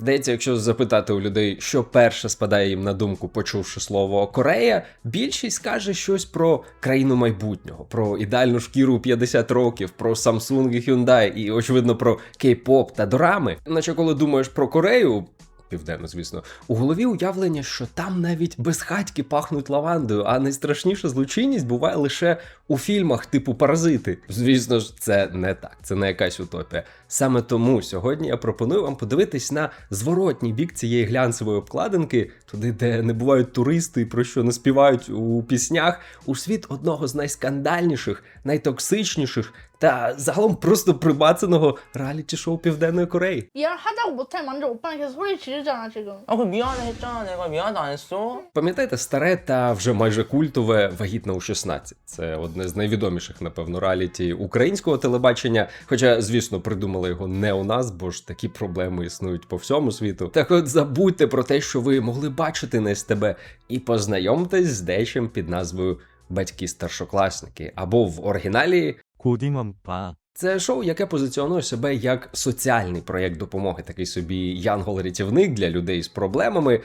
Здається, якщо запитати у людей, що перше спадає їм на думку, почувши слово Корея, більшість скаже щось про країну майбутнього, про ідеальну шкіру у 50 років, про Samsung і Hyundai, і очевидно про кей-поп та дорами. Наче коли думаєш про Корею. Південно, звісно, у голові уявлення, що там навіть безхатьки пахнуть лавандою, а найстрашніша злочинність буває лише у фільмах типу Паразити. Звісно ж, це не так, це не якась утопія. Саме тому сьогодні я пропоную вам подивитись на зворотній бік цієї глянцевої обкладинки, туди, де не бувають туристи, про що не співають у піснях, у світ одного з найскандальніших, найтоксичніших та загалом просто прибацаного реаліті шоу Південної Кореї. Пам'ятаєте, старе та вже майже культове вагітне у 16. Це одне з найвідоміших, напевно, реаліті українського телебачення, хоча, звісно, придумали але його не у нас, бо ж такі проблеми існують по всьому світу. Так от забудьте про те, що ви могли бачити на СТБ, і познайомтесь з дечим під назвою Батьки-старшокласники або в оригіналі Кудімампа. Це шоу, яке позиціонує себе як соціальний проєкт допомоги, такий собі янгол-рятівник для людей з проблемами.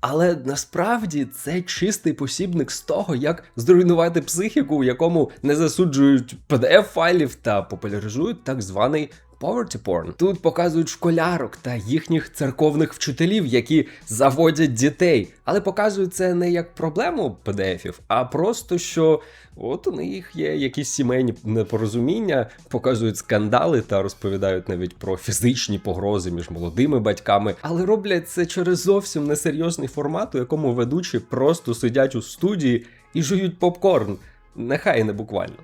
Але насправді це чистий посібник з того, як зруйнувати психіку, в якому не засуджують pdf файлів та популяризують так званий poverty porn. Тут показують школярок та їхніх церковних вчителів, які заводять дітей, але показують це не як проблему pdf а просто що от у них є якісь сімейні непорозуміння, показують скандали та розповідають навіть про фізичні погрози між молодими батьками, але роблять це через зовсім несерйозний формат, у якому ведучі просто сидять у студії і жують попкорн. Нехай і не буквально.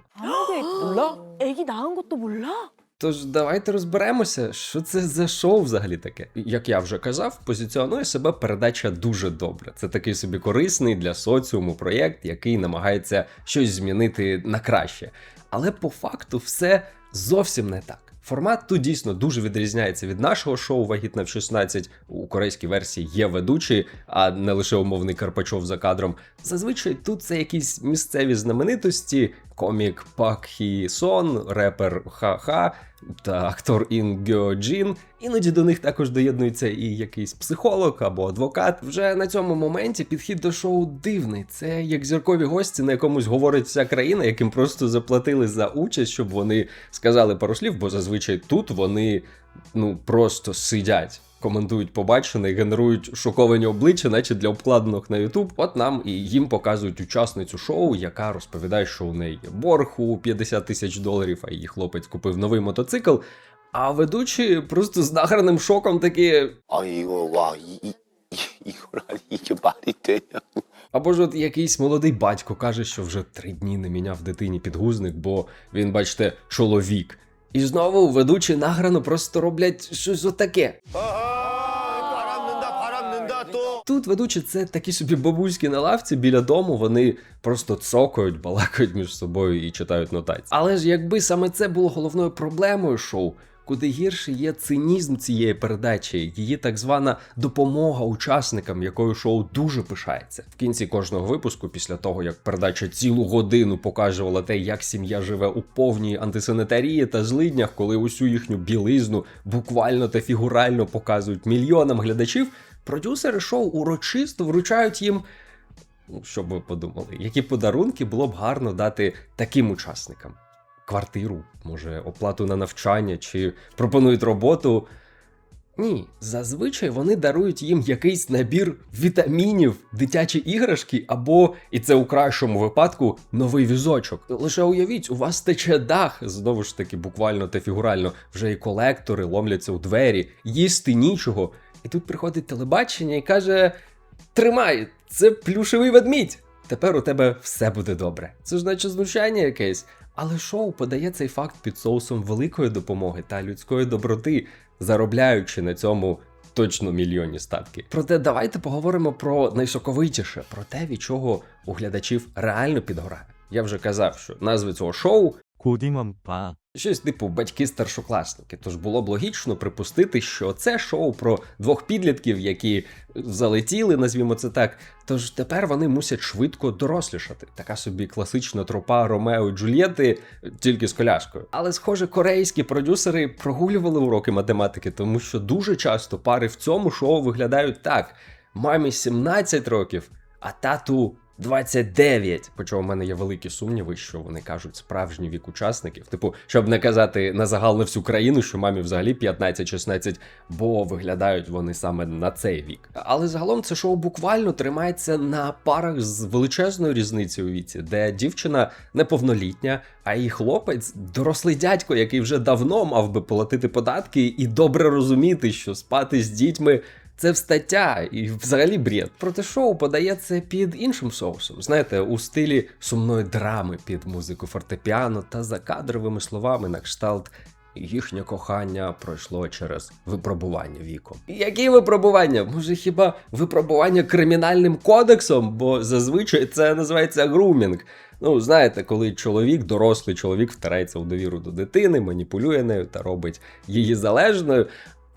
아무게 몰라? 애기 낳은 것도 몰라? Тож давайте розберемося, що це за шоу взагалі таке. Як я вже казав, позиціонує себе передача дуже добре. Це такий собі корисний для соціуму проєкт, який намагається щось змінити на краще. Але по факту все зовсім не так. Формат тут дійсно дуже відрізняється від нашого шоу Вагітна в 16. У корейській версії є ведучі, а не лише умовний Карпачов за кадром. Зазвичай тут це якісь місцеві знаменитості, комік Пак Хі Сон, репер Ха-Ха та актор Ін Гьо Джін. Іноді до них також доєднується і якийсь психолог або адвокат. Вже на цьому моменті підхід до шоу дивний. Це як зіркові гості, на якомусь говорить вся країна, яким просто заплатили за участь, щоб вони сказали пару слів, бо зазвичай тут вони ну просто сидять коментують побачене, генерують шоковані обличчя, наче для обкладених на Ютуб. От нам і їм показують учасницю шоу, яка розповідає, що у неї є борг у 50 тисяч доларів, а її хлопець купив новий мотоцикл. А ведучі просто з награним шоком такі. Або ж от якийсь молодий батько каже, що вже три дні не міняв дитині підгузник, бо він, бачите, чоловік. І знову ведучі награно просто роблять щось отаке. Тут ведучі це такі собі бабуські на лавці біля дому. Вони просто цокають, балакають між собою і читають нотації. Але ж якби саме це було головною проблемою шоу куди гірше є цинізм цієї передачі, її так звана допомога учасникам, якою шоу дуже пишається. В кінці кожного випуску, після того як передача цілу годину показувала те, як сім'я живе у повній антисанітарії та злиднях, коли усю їхню білизну буквально та фігурально показують мільйонам глядачів. Продюсери шоу урочисто вручають їм. Ну, що б ви подумали, які подарунки було б гарно дати таким учасникам? Квартиру, може, оплату на навчання чи пропонують роботу. Ні, зазвичай вони дарують їм якийсь набір вітамінів, дитячі іграшки або, і це у кращому випадку, новий візочок. Лише уявіть, у вас тече дах, знову ж таки, буквально та фігурально, вже і колектори ломляться у двері, їсти нічого. І тут приходить телебачення і каже: Тримай, це плюшевий ведмідь. Тепер у тебе все буде добре. Це ж наче знущання якесь. Але шоу подає цей факт під соусом великої допомоги та людської доброти, заробляючи на цьому точно мільйонні статки. Проте давайте поговоримо про найсоковитіше, про те, від чого у глядачів реально підгорає. Я вже казав, що назви цього шоу. Кудімампа. Щось типу батьки-старшокласники. Тож було б логічно припустити, що це шоу про двох підлітків, які залетіли, назвімо це так. Тож тепер вони мусять швидко дорослішати. Така собі класична тропа Ромео і Джульєти, тільки з коляскою. Але, схоже, корейські продюсери прогулювали уроки математики, тому що дуже часто пари в цьому шоу виглядають так: мамі 17 років, а тату 29. Причому в мене є великі сумніви, що вони кажуть справжній вік учасників. Типу, щоб не казати на загал на всю країну, що мамі взагалі 15-16, бо виглядають вони саме на цей вік. Але загалом це шоу буквально тримається на парах з величезною різницею у віці, де дівчина неповнолітня, а її хлопець дорослий дядько, який вже давно мав би платити податки і добре розуміти, що спати з дітьми. Це в стаття і взагалі бред. Проте шоу подається під іншим соусом. Знаєте, у стилі сумної драми під музику фортепіано та закадровими словами на кшталт. Їхнє кохання пройшло через випробування віком. Які випробування? Може, хіба випробування кримінальним кодексом? Бо зазвичай це називається грумінг. Ну, знаєте, коли чоловік, дорослий чоловік втирається у довіру до дитини, маніпулює нею та робить її залежною.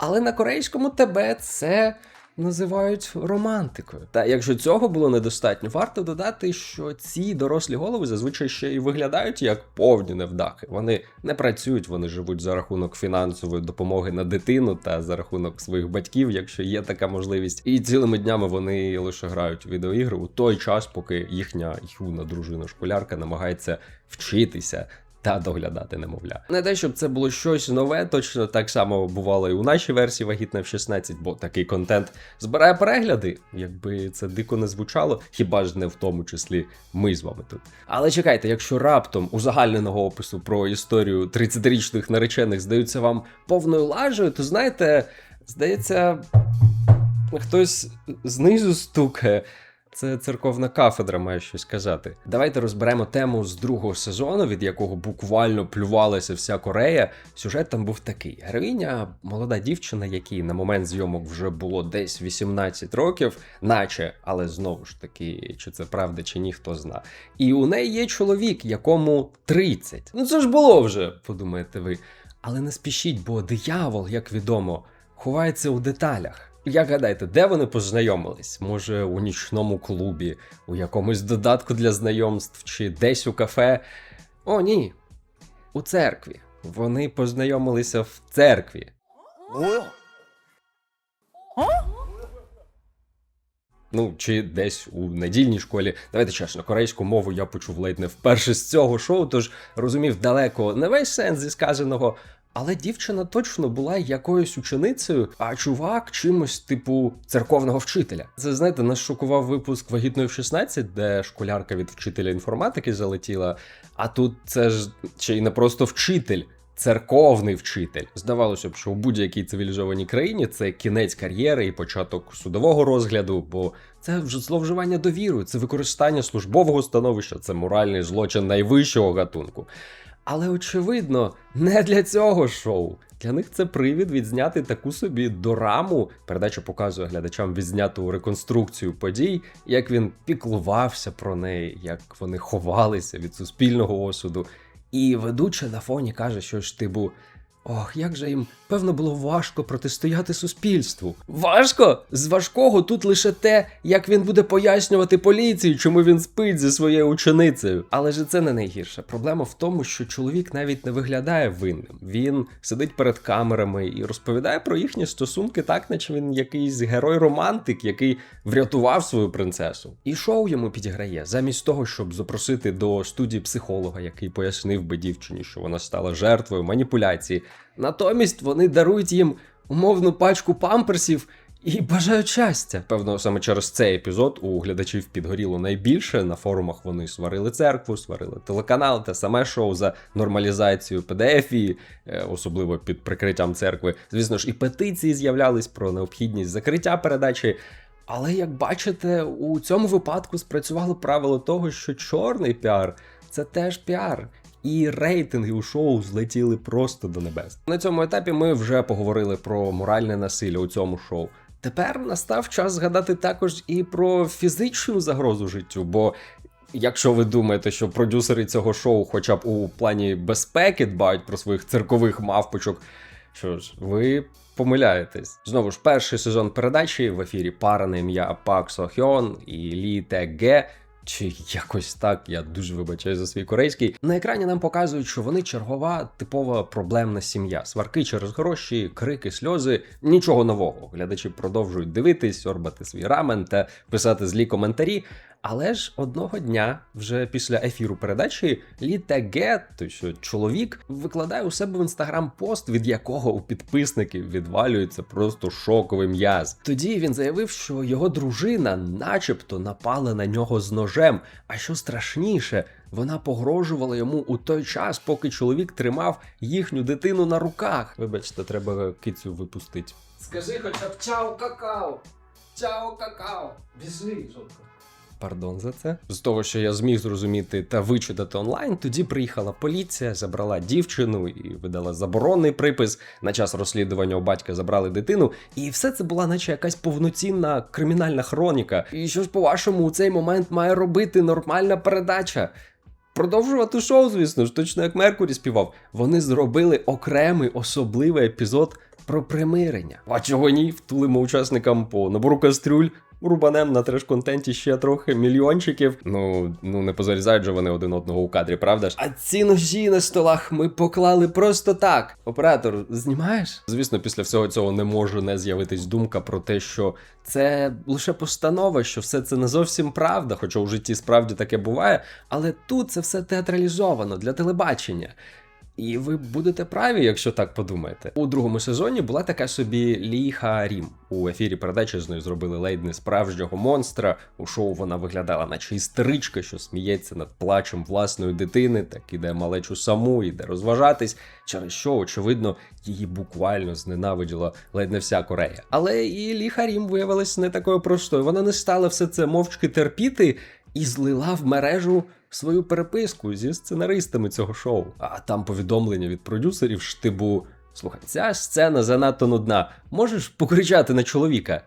Але на корейському тебе це називають романтикою. Та якщо цього було недостатньо, варто додати, що ці дорослі голови зазвичай ще й виглядають як повні невдахи. Вони не працюють, вони живуть за рахунок фінансової допомоги на дитину та за рахунок своїх батьків, якщо є така можливість. І цілими днями вони лише грають у відеоігри у той час, поки їхня юна дружина школярка намагається вчитися та доглядати немовля. Не те, щоб це було щось нове, точно так само бувало і у нашій версії вагітна в 16, бо такий контент збирає перегляди, якби це дико не звучало, хіба ж не в тому числі ми з вами тут. Але чекайте, якщо раптом узагальненого опису про історію 30-річних наречених здаються вам повною лажею, то знаєте, здається, хтось знизу стукає. Це церковна кафедра має щось казати. Давайте розберемо тему з другого сезону, від якого буквально плювалася вся Корея. Сюжет там був такий: героїня, молода дівчина, якій на момент зйомок вже було десь 18 років, наче, але знову ж таки, чи це правда, чи ні, хто зна. І у неї є чоловік, якому 30. Ну це ж було вже, подумаєте ви. Але не спішіть, бо диявол, як відомо, ховається у деталях. Як гадаєте, де вони познайомились? Може, у нічному клубі, у якомусь додатку для знайомств, чи десь у кафе? О, ні. У церкві. Вони познайомилися в церкві. Ну, чи десь у недільній школі. Давайте чесно, корейську мову я почув ледь не вперше з цього шоу, тож розумів далеко не весь сенс зі сказаного. Але дівчина точно була якоюсь ученицею, а чувак чимось типу церковного вчителя. Це знаєте, нас шокував випуск вагітної в 16, де школярка від вчителя інформатики залетіла. А тут це ж ще й не просто вчитель. Церковний вчитель. Здавалося б, що у будь-якій цивілізованій країні це кінець кар'єри і початок судового розгляду, бо це вже зловживання довірою, це використання службового становища, це моральний злочин найвищого гатунку. Але очевидно, не для цього шоу. Для них це привід відзняти таку собі дораму. Передача показує глядачам відзняту реконструкцію подій, як він піклувався про неї, як вони ховалися від суспільного осуду. І ведуча на фоні каже щось типу: Ох, як же їм певно було важко протистояти суспільству. Важко? З важкого тут лише те, як він буде пояснювати поліції, чому він спить зі своєю ученицею. Але ж це не найгірше. Проблема в тому, що чоловік навіть не виглядає винним. Він сидить перед камерами і розповідає про їхні стосунки, так наче він якийсь герой-романтик, який врятував свою принцесу. І шоу йому підіграє, замість того, щоб запросити до студії психолога, який пояснив би дівчині, що вона стала жертвою маніпуляції. Натомість вони дарують їм умовну пачку памперсів і бажають щастя. Певно, саме через цей епізод у глядачів підгоріло найбільше. На форумах вони сварили церкву, сварили телеканал та саме шоу за нормалізацію PDF, е, особливо під прикриттям церкви. Звісно ж, і петиції з'являлись про необхідність закриття передачі. Але як бачите, у цьому випадку спрацювало правило того, що чорний піар це теж піар. І рейтинги у шоу злетіли просто до небес. На цьому етапі ми вже поговорили про моральне насилля у цьому шоу. Тепер настав час згадати також і про фізичну загрозу життю, бо Якщо ви думаєте, що продюсери цього шоу, хоча б у плані безпеки, дбають про своїх циркових мавпочок, що ж, ви помиляєтесь. Знову ж, перший сезон передачі в ефірі пара на ім'я Пак Со Хьон і Лі Те Ге. Чи якось так, я дуже вибачаю за свій корейський. На екрані нам показують, що вони чергова типова проблемна сім'я. Сварки через гроші, крики, сльози, нічого нового. Глядачі продовжують дивитись, орбати свій рамен та писати злі коментарі. Але ж одного дня, вже після ефіру передачі, Лі Теге, той що чоловік, викладає у себе в інстаграм пост, від якого у підписників відвалюється просто шоковий м'яз. Тоді він заявив, що його дружина, начебто, напала на нього з ножем. А що страшніше, вона погрожувала йому у той час, поки чоловік тримав їхню дитину на руках. Вибачте, треба кицю випустити. Скажи хоча б чао какао! Чао какао! Біжи, жовтко. Пардон за це. З того, що я зміг зрозуміти та вичитати онлайн, тоді приїхала поліція, забрала дівчину і видала заборонний припис. На час розслідування у батька забрали дитину, і все це була, наче якась повноцінна кримінальна хроніка. І що ж, по-вашому, у цей момент має робити нормальна передача? Продовжувати шоу, звісно ж, точно як Меркурі співав. Вони зробили окремий особливий епізод про примирення. А чого ні? Втулимо учасникам по набору кастрюль. Рубанем на треш-контенті ще трохи мільйончиків. Ну, ну не позарізають же вони один одного у кадрі, правда ж? А ці ножі на столах ми поклали просто так. Оператор, знімаєш? Звісно, після всього цього не може не з'явитись думка про те, що це лише постанова, що все це не зовсім правда, хоча у житті справді таке буває. Але тут це все театралізовано для телебачення. І ви будете праві, якщо так подумаєте. У другому сезоні була така собі Ліха Рім. У ефірі передачі з нею зробили ледь не справжнього монстра. У шоу вона виглядала, наче істеричка, що сміється над плачем власної дитини, так іде малечу саму, іде розважатись, через що, очевидно, її буквально зненавиділа ледь не вся Корея. Але і Ліха Рім виявилась не такою простою. Вона не стала все це мовчки терпіти і злила в мережу свою переписку зі сценаристами цього шоу. А там повідомлення від продюсерів штибу. Слухай, ця сцена занадто нудна. Можеш покричати на чоловіка?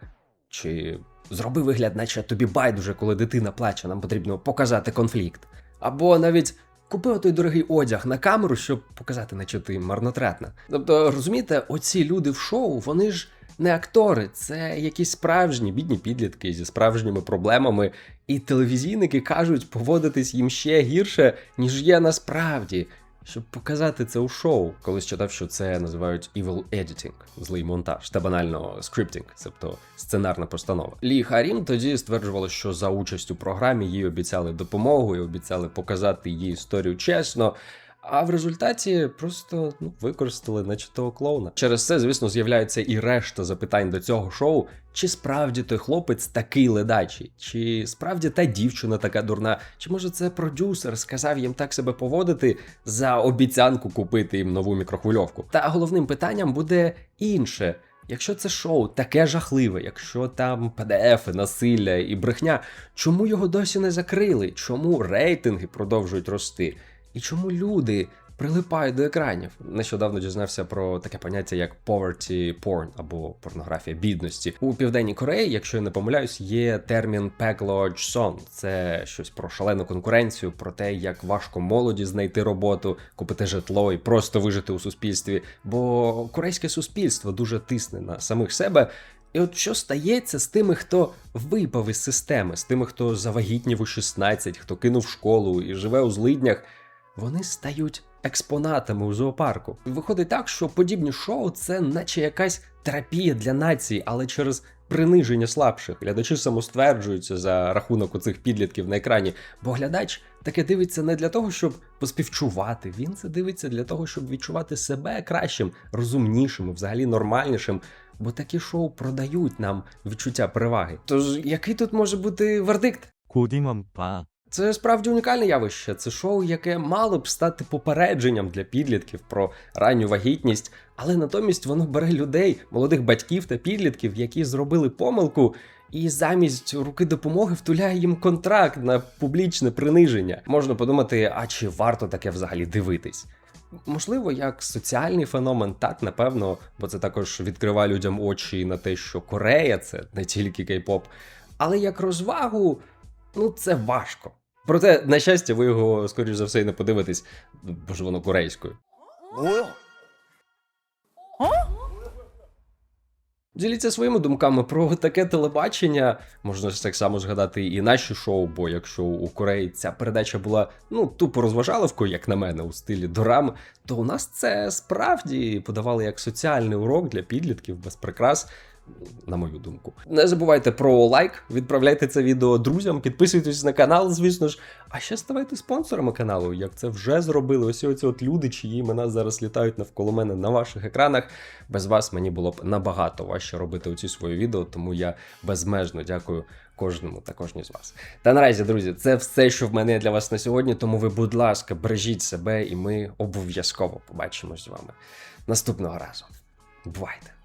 Чи зроби вигляд, наче тобі байдуже, коли дитина плаче, нам потрібно показати конфлікт. Або навіть купи той дорогий одяг на камеру, щоб показати, наче ти марнотратна. Тобто, розумієте, оці люди в шоу, вони ж не актори, це якісь справжні бідні підлітки зі справжніми проблемами, і телевізійники кажуть поводитись їм ще гірше, ніж є насправді. Щоб показати це у шоу, колись читав, що це називають evil editing, злий монтаж та банально скриптинг, тобто сценарна постанова. Лі Харім тоді стверджувала, що за участь у програмі їй обіцяли допомогу і обіцяли показати її історію чесно. А в результаті просто ну, використали наче того клоуна. Через це, звісно, з'являється і решта запитань до цього шоу: чи справді той хлопець такий ледачий, чи справді та дівчина така дурна, чи може це продюсер сказав їм так себе поводити за обіцянку купити їм нову мікрохвильовку. Та головним питанням буде інше. Якщо це шоу таке жахливе, якщо там PDF, насилля і брехня, чому його досі не закрили? Чому рейтинги продовжують рости? І чому люди прилипають до екранів? Нещодавно дізнався про таке поняття як poverty porn або порнографія бідності. У південній Кореї, якщо я не помиляюсь, є термін package son. Це щось про шалену конкуренцію, про те, як важко молоді знайти роботу, купити житло і просто вижити у суспільстві. Бо корейське суспільство дуже тисне на самих себе. І от що стається з тими, хто випав із системи, з тими, хто завагітнів у 16, хто кинув школу і живе у злиднях, вони стають експонатами у зоопарку. Виходить так, що подібні шоу це наче якась терапія для нації, але через приниження слабших. Глядачі самостверджуються за рахунок у цих підлітків на екрані, бо глядач таке дивиться не для того, щоб поспівчувати. Він це дивиться для того, щоб відчувати себе кращим, розумнішим, взагалі нормальнішим. Бо такі шоу продають нам відчуття переваги. Тож який тут може бути вердикт? Кудімампа. Це справді унікальне явище. Це шоу, яке мало б стати попередженням для підлітків про ранню вагітність, але натомість воно бере людей, молодих батьків та підлітків, які зробили помилку, і замість руки допомоги втуляє їм контракт на публічне приниження. Можна подумати, а чи варто таке взагалі дивитись? Можливо, як соціальний феномен, так напевно, бо це також відкриває людям очі на те, що Корея це не тільки кей-поп, але як розвагу, ну це важко. Проте, на щастя, ви його, скоріш за все, і не подивитесь, бо ж воно корейською. Діліться своїми думками про таке телебачення. Можна ж так само згадати і наші шоу, бо якщо у Кореї ця передача була ну тупо розважаловкою, як на мене, у стилі дорам, то у нас це справді подавали як соціальний урок для підлітків без прикрас. На мою думку, не забувайте про лайк, відправляйте це відео друзям, підписуйтесь на канал, звісно ж. А ще ставайте спонсорами каналу, як це вже зробили. Ось оці от люди, чиї імена зараз літають навколо мене на ваших екранах. Без вас мені було б набагато важче робити оці свої відео, тому я безмежно дякую кожному та кожній з вас. Та наразі, друзі, це все, що в мене для вас на сьогодні. Тому ви, будь ласка, бережіть себе, і ми обов'язково побачимось з вами наступного разу. Бувайте!